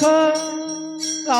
सुख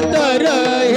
Mandarai.